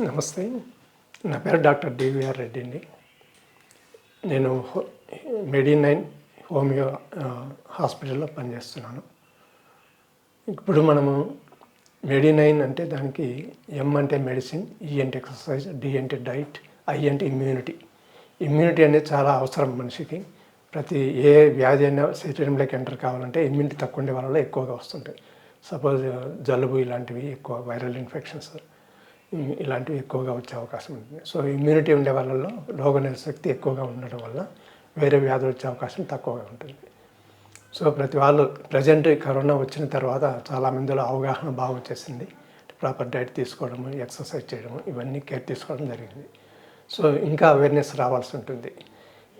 నమస్తే. నా పేరు డాక్టర్ డివిఆర్ రెడ్డి అండి. నేను మెడి నైన్ హోమియో హాస్పిటల్లో పనిచేస్తున్నాను. ఇప్పుడు మనము మెడి నైన్ అంటే దానికి ఎం అంటే మెడిసిన్ ఈ అంటే ఎక్సర్సైజ్ డి అంటే డైట్ ఐ అంటే ఇమ్యూనిటీ. ఇమ్యూనిటీ అనేది చాలా అవసరం మనిషికి. ప్రతి ఏ వ్యాధి అయినా శరీరంలోకి ఎంటర్ కావాలంటే ఇమ్యూనిటీ తక్కువ ఉండే వాళ్ళలో ఎక్కువగా వస్తుంటాయి. సపోజ్ జలుబు ఇలాంటివి ఎక్కువ వైరల్ ఇన్ఫెక్షన్స్. ఇలాంటివి ఎక్కువగా వచ్చే అవకాశం ఉంటుంది సో ఇమ్యూనిటీ ఉండే వాళ్ళలో రోగ శక్తి ఎక్కువగా ఉండడం వల్ల వేరే వ్యాధులు వచ్చే అవకాశం తక్కువగా ఉంటుంది. సో ప్రతి వాళ్ళు ప్రజెంట్ కరోనా వచ్చిన తర్వాత చాలా మందిలో అవగాహన బాగా వచ్చేసింది. ప్రాపర్ డైట్ తీసుకోవడము ఎక్సర్సైజ్ చేయడము ఇవన్నీ కేర్ తీసుకోవడం జరిగింది. సో ఇంకా అవేర్నెస్ రావాల్సి ఉంటుంది.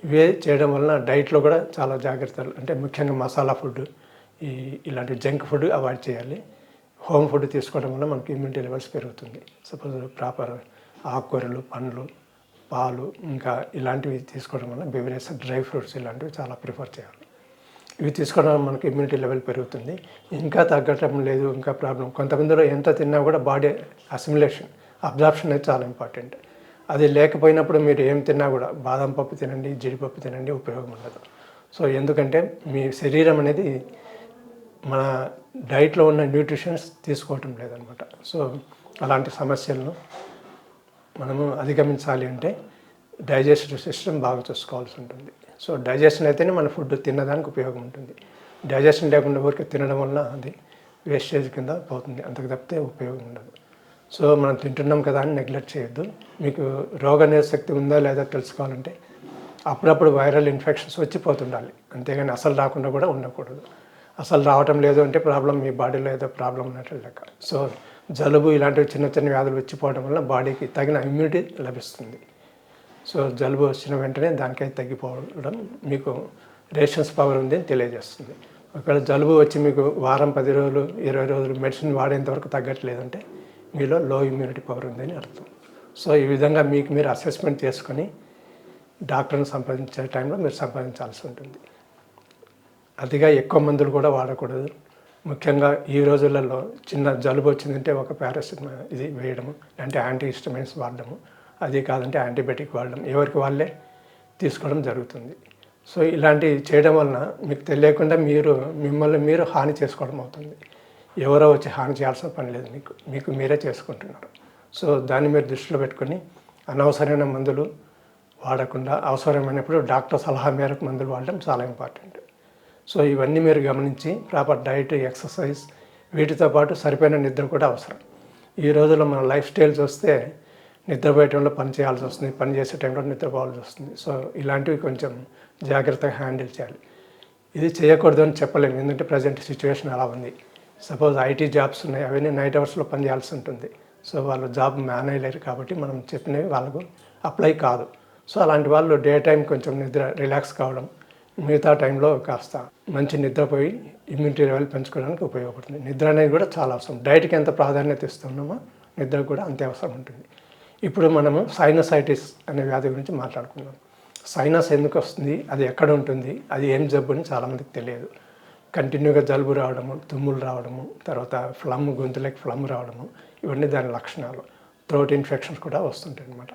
ఇవే చేయడం వలన డైట్లో కూడా చాలా జాగ్రత్తలు అంటే ముఖ్యంగా మసాలా ఫుడ్ ఈ ఇలాంటి జంక్ ఫుడ్ అవాయిడ్ చేయాలి. హోమ్ ఫుడ్ తీసుకోవడం వల్ల మనకి ఇమ్యూనిటీ లెవెల్స్ పెరుగుతుంది. సపోజ్ ప్రాపర్ ఆకుకూరలు పండ్లు పాలు ఇంకా ఇలాంటివి తీసుకోవడం వల్ల బెవరేజ్ డ్రై ఫ్రూట్స్ ఇలాంటివి చాలా ప్రిఫర్ చేయాలి. ఇవి తీసుకోవడం వల్ల మనకి ఇమ్యూనిటీ లెవెల్ పెరుగుతుంది. ఇంకా తగ్గటం లేదు ఇంకా ప్రాబ్లం. కొంతమందిలో ఎంత తిన్నా కూడా బాడీ అసిమిలేషన్ అబ్జార్ప్షన్ అనేది చాలా ఇంపార్టెంట్. అది లేకపోయినప్పుడు మీరు ఏం తిన్నా కూడా బాదం పప్పు తినండి జీడిపప్పు తినండి ఉపయోగం ఉండదు. సో ఎందుకంటే మీ శరీరం అనేది మన డైట్లో ఉన్న న్యూట్రిషన్స్ తీసుకోవటం లేదనమాట. సో అలాంటి సమస్యలను మనము అధిగమించాలి అంటే డైజెస్టివ్ సిస్టమ్ బాగా చూసుకోవాల్సి ఉంటుంది. సో డైజెషన్ అయితేనే మన ఫుడ్ తినడానికి ఉపయోగం ఉంటుంది. డైజెషన్ లేకుండా ఊరికి తినడం వల్ల అది వేస్టేజ్ కింద పోతుంది. అంతకు తప్పితే ఉపయోగం ఉండదు. సో మనం తింటున్నాం కదా అని నెగ్లెక్ట్ చేయొద్దు. మీకు రోగ శక్తి ఉందా లేదా తెలుసుకోవాలంటే అప్పుడప్పుడు వైరల్ ఇన్ఫెక్షన్స్ వచ్చి పోతుండాలి. అంతేగాని అసలు రాకుండా కూడా ఉండకూడదు. అసలు రావటం లేదు అంటే ప్రాబ్లం మీ బాడీలో ఏదో ప్రాబ్లం ఉన్నట్లు లెక్క. సో జలుబు ఇలాంటివి చిన్న చిన్న వ్యాధులు వచ్చిపోవడం వల్ల బాడీకి తగిన ఇమ్యూనిటీ లభిస్తుంది. సో జలుబు వచ్చిన వెంటనే దానికై తగ్గిపోవడం మీకు రేషన్స్ పవర్ ఉంది అని తెలియజేస్తుంది. ఒకవేళ జలుబు వచ్చి మీకు వారం పది రోజులు ఇరవై రోజులు మెడిసిన్ వాడేంత వరకు తగ్గట్లేదంటే మీలో లో ఇమ్యూనిటీ పవర్ ఉందని అర్థం. సో ఈ విధంగా మీకు మీరు అసెస్మెంట్ చేసుకొని డాక్టర్ని సంప్రదించే టైంలో మీరు సంప్రదించాల్సి ఉంటుంది. అతిగా ఎక్కువ మందులు కూడా వాడకూడదు. ముఖ్యంగా ఈ రోజులలో చిన్న జలుబు వచ్చిందంటే ఒక పారాసిటమాల్ ఇది వేయడము అంటే యాంటీ హిస్టమైన్స్ వాడడము అది కాదంటే యాంటీబయాటిక్ వాడడం ఎవరికి వాళ్ళే తీసుకోవడం జరుగుతుంది. సో ఇలాంటివి చేయడం వలన మీకు తెలియకుండా మీరు మిమ్మల్ని మీరు హాని చేసుకోవడం అవుతుంది. ఎవరో వచ్చి హాని చేయాల్సిన పని లేదు మీకు మీకు మీరే చేసుకుంటున్నారు. సో దాన్ని మీరు దృష్టిలో పెట్టుకొని అనవసరమైన మందులు వాడకుండా అవసరమైనప్పుడు డాక్టర్ సలహా మేరకు మందులు వాడడం చాలా ఇంపార్టెంట్. సో ఇవన్నీ మీరు గమనించి ప్రాపర్ డైట్ ఎక్సర్సైజ్ వీటితో పాటు సరిపోయిన నిద్ర కూడా అవసరం. ఈ రోజుల్లో మన లైఫ్ స్టైల్ చూస్తే నిద్రపోయే టైంలో పని చేయాల్సి వస్తుంది పని చేసే టైంలో నిద్రపోవాల్సి వస్తుంది. సో ఇలాంటివి కొంచెం జాగ్రత్తగా హ్యాండిల్ చేయాలి. ఇది చేయకూడదు అని చెప్పలేము ఎందుకంటే ప్రజెంట్ సిచ్యువేషన్ అలా ఉంది. సపోజ్ ఐటీ జాబ్స్ ఉన్నాయి అవన్నీ నైట్ అవర్స్లో పని చేయాల్సి ఉంటుంది. సో వాళ్ళు జాబ్ మేనేయలేరు కాబట్టి మనం చెప్పినవి వాళ్ళకు అప్లై కాదు. సో అలాంటి వాళ్ళు డే టైం కొంచెం నిద్ర రిలాక్స్ కావడం మిగతా టైంలో కాస్త మంచి నిద్రపోయి ఇమ్యూనిటీ లెవెల్ పెంచుకోవడానికి ఉపయోగపడుతుంది. నిద్ర అనేది కూడా చాలా అవసరం. డైట్కి ఎంత ప్రాధాన్యత ఇస్తున్నామో నిద్ర కూడా అంతే అవసరం ఉంటుంది. ఇప్పుడు మనము సైనసైటిస్ అనే వ్యాధి గురించి మాట్లాడుకుందాం. సైనస్ ఎందుకు వస్తుంది? అది ఎక్కడ ఉంటుంది? అది ఏం జబ్బు అని చాలామందికి తెలియదు. కంటిన్యూగా జలుబు రావడము తుమ్ములు రావడము తర్వాత ఫ్లమ్ గొంతులకి ఫ్లమ్ రావడము ఇవన్నీ దాని లక్షణాలు. థ్రోట్ ఇన్ఫెక్షన్స్ కూడా వస్తుంటాయి అన్నమాట.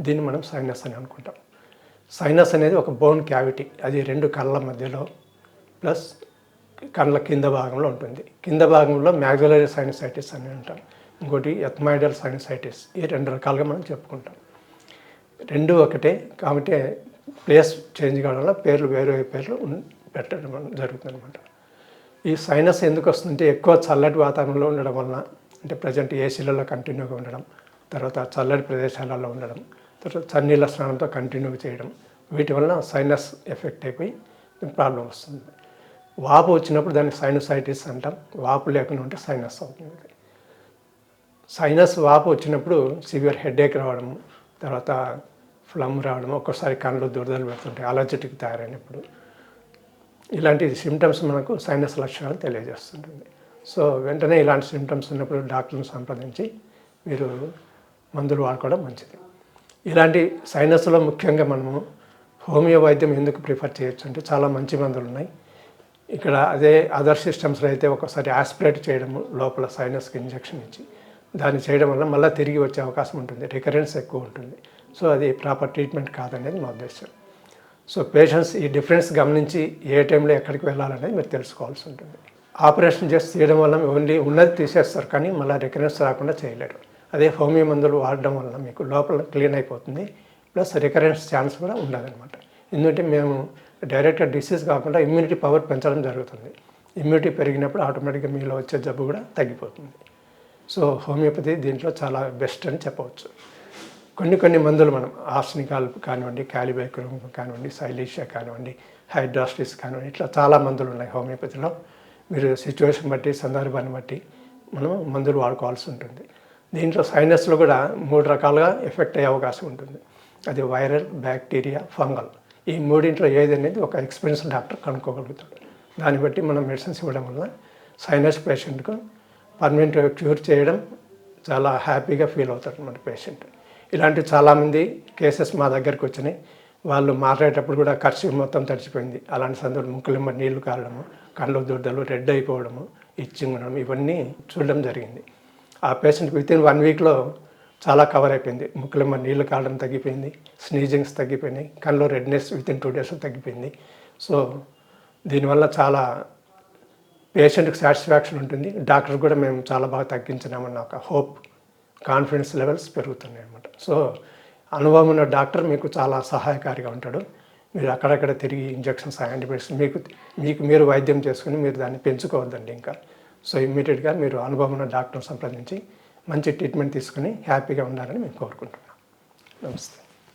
దీన్ని మనం సైనస్ అని అనుకుంటాం. సైనస్ అనేది ఒక బోన్ క్యావిటీ. అది రెండు కళ్ళ మధ్యలో ప్లస్ కళ్ళ కింద భాగంలో ఉంటుంది. కింద భాగంలో మ్యాగ్జులరీ సైనసైటిస్ అని అంటాం. ఇంకోటి ఎథమైడల్ సైనసైటిస్. ఈ రెండు రకాలుగా మనం చెప్పుకుంటాం. రెండు ఒకటే కాబట్టి ప్లేస్ చేంజ్ కావడం వల్ల పేర్లు వేరే పేర్లు పెట్టడం జరుగుతుంది అనమాట ఈ సైనస్ ఎందుకు వస్తుందంటే ఎక్కువ చల్లటి వాతావరణంలో ఉండడం వలన అంటే ప్రజెంట్ ఏసీలలో కంటిన్యూగా ఉండడం తర్వాత చల్లటి ప్రదేశాలలో ఉండడం తర్వాత చన్నీళ్ళ స్నానంతో కంటిన్యూగా చేయడం. వీటి వలన సైనస్ ఎఫెక్ట్ అయిపోయి ప్రాబ్లం వస్తుంది. వాపు వచ్చినప్పుడు దాన్ని సైనసైటిస్ అంటాం. వాపు లేకుండా ఉంటే సైనస్ అవుతుంది. సైనస్ వాపు వచ్చినప్పుడు సివియర్ హెడేక్ రావడము తర్వాత ఫ్లమ్ రావడం ఒక్కోసారి కళ్ళు దురదలు పెడుతుంటాయి అలర్జెటిక్ తయారైనప్పుడు. ఇలాంటి సిమ్టమ్స్ మనకు సైనస్ లక్షణాలు తెలియజేస్తుంటుంది. సో వెంటనే ఇలాంటి సిమ్టమ్స్ ఉన్నప్పుడు డాక్టర్ని సంప్రదించి మీరు మందులు వాడుకోవడం మంచిది. ఇలాంటి సైనస్లో ముఖ్యంగా మనము హోమియో వైద్యం ఎందుకు ప్రిఫర్ చేయొచ్చు అంటే చాలా మంచి మందులు ఉన్నాయి. ఇక్కడ అదే అదర్ సిస్టమ్స్లో అయితే ఒకసారి ఆస్పిరేట్ చేయడము లోపల సైనస్కి ఇంజెక్షన్ ఇచ్చి దాన్ని చేయడం వల్ల మళ్ళీ తిరిగి వచ్చే అవకాశం ఉంటుంది రికరెన్స్ ఎక్కువ ఉంటుంది. సో అది ప్రాపర్ ట్రీట్మెంట్ కాదనేది మా ఉద్దేశం. సో పేషెంట్స్ ఈ డిఫరెన్స్ గమనించి ఏ టైంలో ఎక్కడికి వెళ్ళాలనేది మీరు తెలుసుకోవాల్సి ఉంటుంది. ఆపరేషన్ చేసి చేయడం వల్ల ఓన్లీ ఉన్నది తీసేస్తారు కానీ మళ్ళీ రికరెన్స్ రాకుండా చేయలేరు. అదే హోమియో మందులు వాడడం వల్ల మీకు లోపల క్లీన్ అయిపోతుంది. ప్లస్ రికరెన్స్ ఛాన్స్ కూడా ఉండదన్నమాట. ఎందుకంటే మేము డైరెక్ట్గా డిసీజ్ కాకుండా ఇమ్యూనిటీ పవర్ పెంచడం జరుగుతుంది. ఇమ్యూనిటీ పెరిగినప్పుడు ఆటోమేటిక్గా మీలో వచ్చే జబ్బు కూడా తగ్గిపోతుంది. సో హోమియోపతి దీంట్లో చాలా బెస్ట్ అని చెప్పవచ్చు. కొన్ని కొన్ని మందులు మనం ఆర్సనికాల్ కానివ్వండి క్యాలిబైక్రోమ్ కానివ్వండి సైలీషియా కానివ్వండి హైడ్రాస్టిస్ కానివ్వండి ఇట్లా చాలా మందులు ఉన్నాయి హోమియోపతిలో. మీరు సిచ్యువేషన్ బట్టి సందర్భాన్ని బట్టి మనం మందులు వాడుకోవాల్సి ఉంటుంది. దీంట్లో సైనస్లో కూడా మూడు రకాలుగా ఎఫెక్ట్ అయ్యే అవకాశం ఉంటుంది. అది వైరల్ బ్యాక్టీరియా ఫంగల్. ఈ మూడింట్లో ఏది అనేది ఒక ఎక్స్పీరియన్స్ డాక్టర్ కనుక్కోగలుగుతాడు. దాన్ని బట్టి మనం మెడిసిన్స్ ఇవ్వడం వల్ల సైనస్ పేషెంట్కు పర్మనెంట్ క్యూర్ చేయడం చాలా హ్యాపీగా ఫీల్ అవుతారు మన పేషెంట్. ఇలాంటి చాలామంది కేసెస్ మా దగ్గరికి వచ్చినాయి. వాళ్ళు మాట్లాడేటప్పుడు కూడా ఖర్చు మొత్తం తడిచిపోయింది. అలాంటి సందర్భం ముక్కులమ్మ నీళ్ళు కారడము కళ్ళు దుడ్డలు రెడ్ అయిపోవడము ఇచ్చింగ్ ఉండడం ఇవన్నీ చూడడం జరిగింది. ఆ పేషెంట్ విత్ ఇన్ వన్ వీక్లో చాలా కవర్ అయిపోయింది. ముక్కులమ్మ నీళ్ళు కాలడం తగ్గిపోయింది. స్నీజింగ్స్ తగ్గిపోయినాయి. కళ్ళు redness with in two days తగ్గిపోయింది. సో దీనివల్ల చాలా పేషెంట్కి సాటిస్ఫాక్షన్ ఉంటుంది. డాక్టర్ కూడా మేము చాలా బాగా తగ్గించినామన్న ఒక హోప్ కాన్ఫిడెన్స్ లెవెల్స్ పెరుగుతున్నాయి అనమాట సో అనుభవం ఉన్న డాక్టర్ మీకు చాలా సహాయకారిగా ఉంటాడు. మీరు అక్కడక్కడ తిరిగి ఇంజెక్షన్స్ యాంటీబయాటిక్స్ మీకు మీకు మీరు వైద్యం చేసుకుని మీరు దాన్ని పెంచుకోవద్దండి ఇంకా. సో ఇమ్మీడియట్గా మీరు అనుభవం ఉన్న డాక్టర్ సంప్రదించి మంచి ట్రీట్మెంట్ తీసుకుని హ్యాపీగా ఉండాలని మేము కోరుకుంటున్నాం. నమస్తే.